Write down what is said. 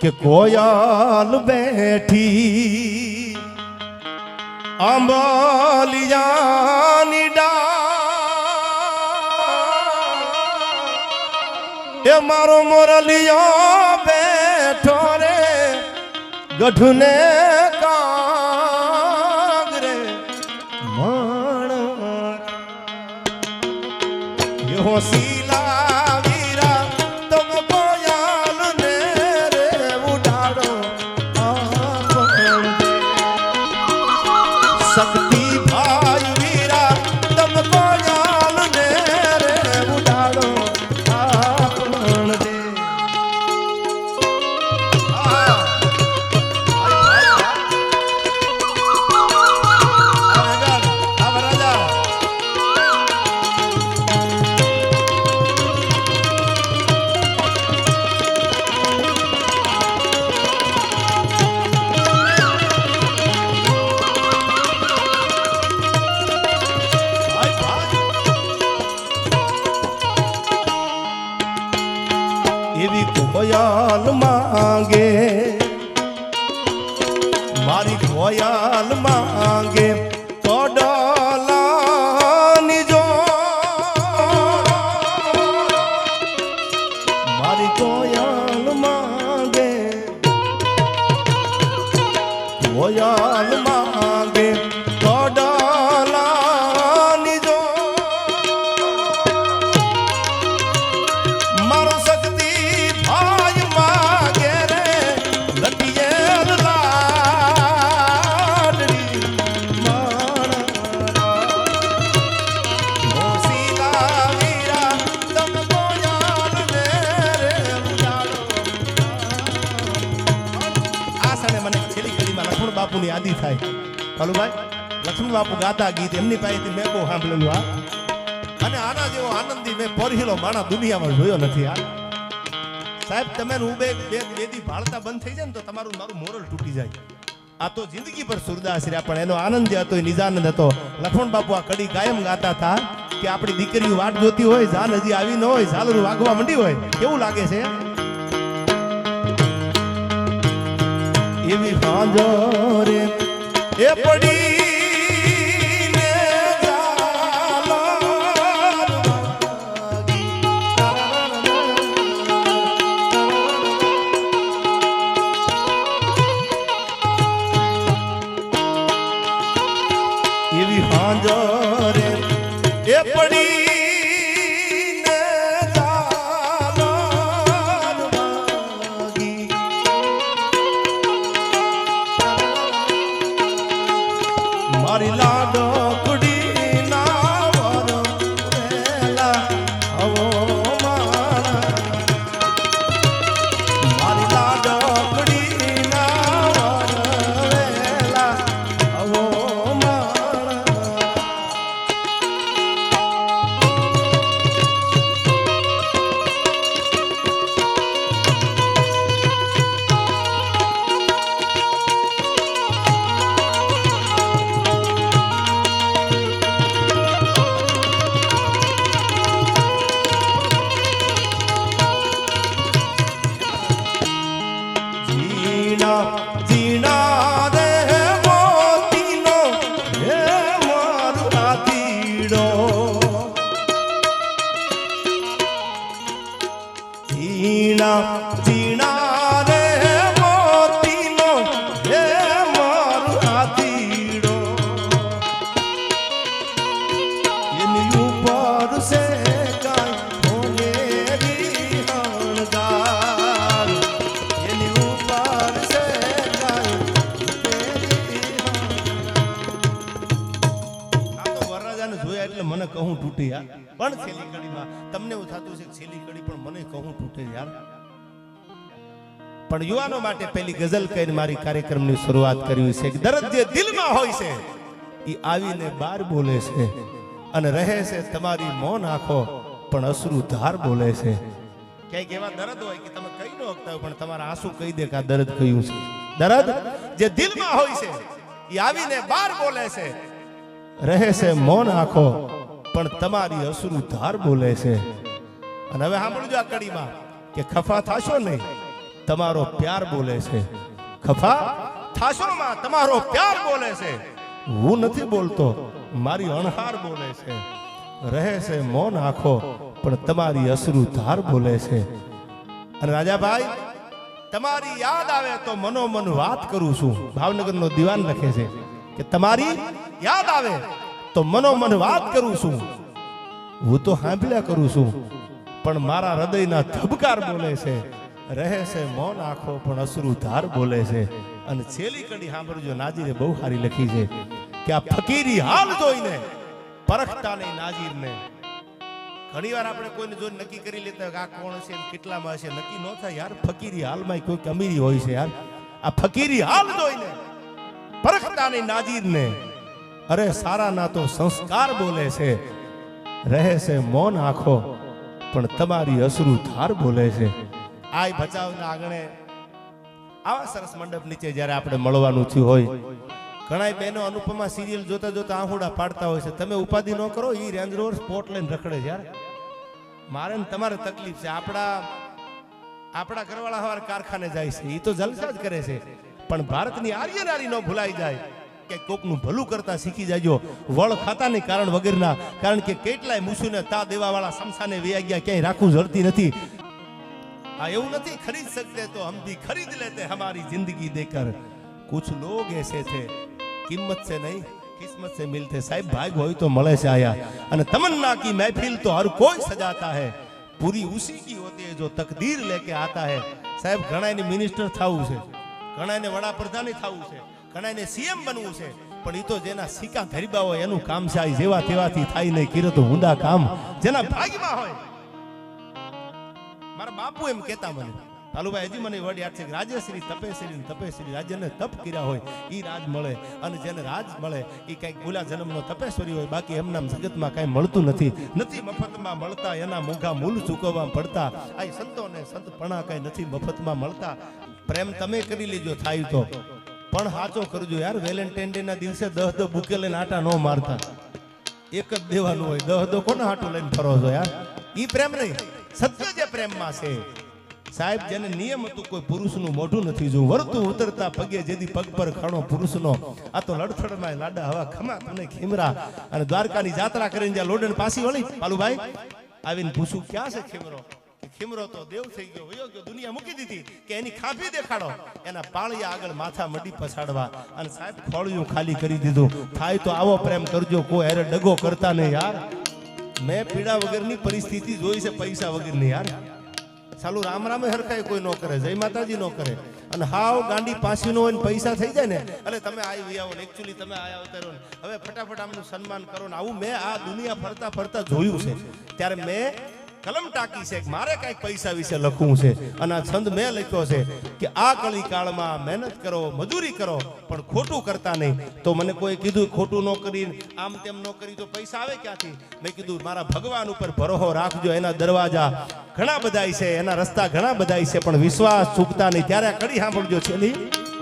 કે કોયાલ બેઠી આંબલિયાની ડા એ મારો મોરલિયો બેઠો રે ગઢને કાગરે માણ યો કાલુભાઈ લક્ષ્મણ બાપુ ગાતા ગીત, એમની પાસેથી મેં બહુ સાંભળેલું આ. અને આના જેવો આનંદી મેં પરહીલો માણા દુનિયામાં જોયો નથી આ. સાહેબ, તમે ઉબે બે બેદી ભાળતા બંધ થઈ જાય ને તો તમારું મારું મોરલ તૂટી જાય. આ તો જિંદગી પર સુરદાસ રહ્યા, પણ એનો આનંદ જે હતો એ નિજાનંદ હતો. લખમણ બાપુ આ કડી કાયમ ગાતા હતા કે આપણી દીકરીઓ વાટ જોતી હોય જાન હજી આવી ન હોય, ઝાલરું વાગવા મંડી હોય. કેવું લાગે છે? એવી ભાંજો રે 할렐루야 કહું તૂટે યાર. પણ છેલ્લી કડીમાં તમને એવું થતું છે છેલ્લી કડી પણ મને કહું તૂટે યાર. પણ યુવાનો માટે પેલી ગઝલ કહીને મારી કાર્યક્રમની શરૂઆત કરવી છે દર્દ જે દિલમાં હોય છે એ આવીને બાર બોલે છે અને રહે છે તમારી મૌન આંખો, પણ અશ્રુ ધાર બોલે છે. ક્યાંક એવા દર્દ હોય કે તમે કહી ન શકતા હોય, પણ તમારા આંસુ કહી દે કે આ દર્દ કયું છે. દર્દ જે દિલમાં હોય છે એ આવીને બાર બોલે છે. રહે છે મૌન આંખો પણ તમારી અશ્રુ ધાર બોલે છે. અને હવે સાંભળજો આ કડીમાં કે ખફા થાશો નહીં, તમારો પ્યાર બોલે છે. ખફા થાશો માં, તમારો પ્યાર બોલે છે. હું નથી બોલતો, મારી અણહાર બોલે છે. રહે છે, મૌન આંખો, પણ તમારી અસરુ ધાર બોલે છે. અને રાજાભાઈ, તમારી યાદ આવે તો મનોમન વાત કરું છું. ભાવનગરનો દિવાન લખે છે કે તમારી યાદ આવે તો મનોમન વાત કરું છું. હું તો સાંભળ્યા કરું છું. પણ મારા હૃદયના ધબકાર બોલે છે. રહે છે મૌન આંખો, પણ અશ્રુ ધાર બોલે છે. અને છેલ્લી કડી સાંભળજો, નાજીરે બહુ સારી લખી છે કે આ ફકીરી હાલ જોઈને પરખતા નહીં નાજીરને. ઘણી વાર આપણે કોઈને જો નક્કી કરી લેતા હોય આ કોણ છે કેટલામાં હશે. નક્કી ન થાય યાર, ફકીરી હાલમાં કોઈક અમીરી હોય છે યાર. આ ફકીરી હાલ જોઈને પરખતા નહીં નાજીરને. અરે સારા ના તો સંસ્કાર બોલે છે. રહે છે મૌન આંખો, પણ તમારી અસરું ધાર બોલે છે. આય ભચાવના આંગણે, આવા સરસ મંડપ નીચે જ્યારે આપણે મળવાનું થયું હોય ઘણા બહેનો અનુપમા સિરિયલ જોતા જોતા આહુડા પાડતા હોય છે. તમે ઉપાધિ ન કરો એ રેન્જ રોવર સ્પોટ લઈને રખડે યાર. મારે ને તમારે તકલીફ છે. આપણા આપણા ઘરવાળા હવાર કારખાને જાય છે. એ તો જલસા જ કરે છે. પણ ભારતની આર્ય નારી ન ભૂલાઈ જાય. ક્યાંક કોકનું ભલું અને તમન્ના કી મહેફિલ તો હર કોઈ સજાતા હે. પૂરી ઉસી હોતી હે જો તકદીર લે કે આતા હે. સાહેબ ઘણા મિનિસ્ટર થવું છે. ઘણાને વડાપ્રધાન થવું છે. ઘણાને સીએમ બનવું છે. પણ એ તો જેના સિક્કા ધરીબા હોય એનું કામ છે. જેવા તેવાથી થાય નહીં. કિરત ઊંડા કામ. જેના ભાગમાં હોય. મારા બાપુ એમ કહેતા મને તાલુભાઈ હજી મને વર્ડ યાદ છે કે રાજ્યશ્રી તપેશ્રી તપેશ્રી રાજ્યને તપ કર્યા હોય એ રાજ મળે. અને જેને રાજ મળે એ કંઈક ગુલા જન્મનો તપેશ્વરી હોય. બાકી એમના જગતમાં કાંઈ મળતું નથી. નથી મફતમાં મળતા, એના મોંઘા મૂલ ચૂકવવા પડતા. આ સંતોને સંતપણા કાંઈ નથી મફતમાં મળતા. પ્રેમ તમે કરી લેજો, થાય તો. પણ સાચો કરજો યાર વેલેન્ટાઇન ડે ના દિવસે દહ દહ બુકે લઈને આટા ન મારતા. એક જ દેવાનું હોય, દહ દહ કોને હાટું લઈને ફરો છો યાર? ઈ પ્રેમ નહીં, સત્ય જે પ્રેમમાં છે. સાહેબ, જેને નિયમ હતું કોઈ પુરુષનું, મોઢું નથી જોવું વર્તું ઉતરતા પગે જેથી પગ પર ખાણો પુરુષનો. આ તો લડથડમાં લાડા હવા ખમા અને ખીમરા. અને દ્વારકાની જાત્રા કરીને જ્યાં લોડન પાસી વળી, પાલુભાઈ, આવીને પૂછું, ક્યાં છે ખીમરો? ખીમરો તો દેવ થઈ ગયો, વયો ગયો, દુનિયા મૂકી દીધી કે એની ખાભી દેખાડો. એના પાળિયા આગળ માથા મડી પછાડવા અને સાહેબ ખોળિયું ખાલી કરી દીધું. થાય તો આવો પ્રેમ કરજો, કોઈ હેરે ડગો કરતા નહીં યાર. મેં પીડા વગરની પરિસ્થિતિ જોઈ છે, પૈસા વગરની યાર. ચાલુ રામ રામે હરખાય કોઈ ન કરે, જય માતાજી ન કરે. અને હાવ ગાંડી પાસી નો હોય ને પૈસા થઈ જાય ને, એટલે તમે આવી આવો ને એકચ્યુઅલી તમે આયા ઉતારો ને. હવે ફટાફટ આમનું સન્માન કરો ને. આવું મેં આ દુનિયા ફરતા ફરતા જોયું છે. ત્યારે મેં કલમ ટાકી છે, મારે કાંઈક પૈસા વિશે લખવું છે. અને આ છંદ મેં લખ્યો છે કે આ કળી કાળમાં મહેનત કરો, મજૂરી કરો, પણ ખોટું કરતા નહીં. તો મને કોઈ કીધું ખોટું ન કરી, આમ તેમ ન કરી, તો પૈસા આવે ક્યાંથી? મેં કીધું, મારા ભગવાન ઉપર ભરોહો રાખજો, એના દરવાજા ઘણા બધાય છે, એના રસ્તા ઘણા બધાય છે, પણ વિશ્વાસ ચૂકતા નહીં. ત્યારે કડી સાંભળજો, છેલ્લી.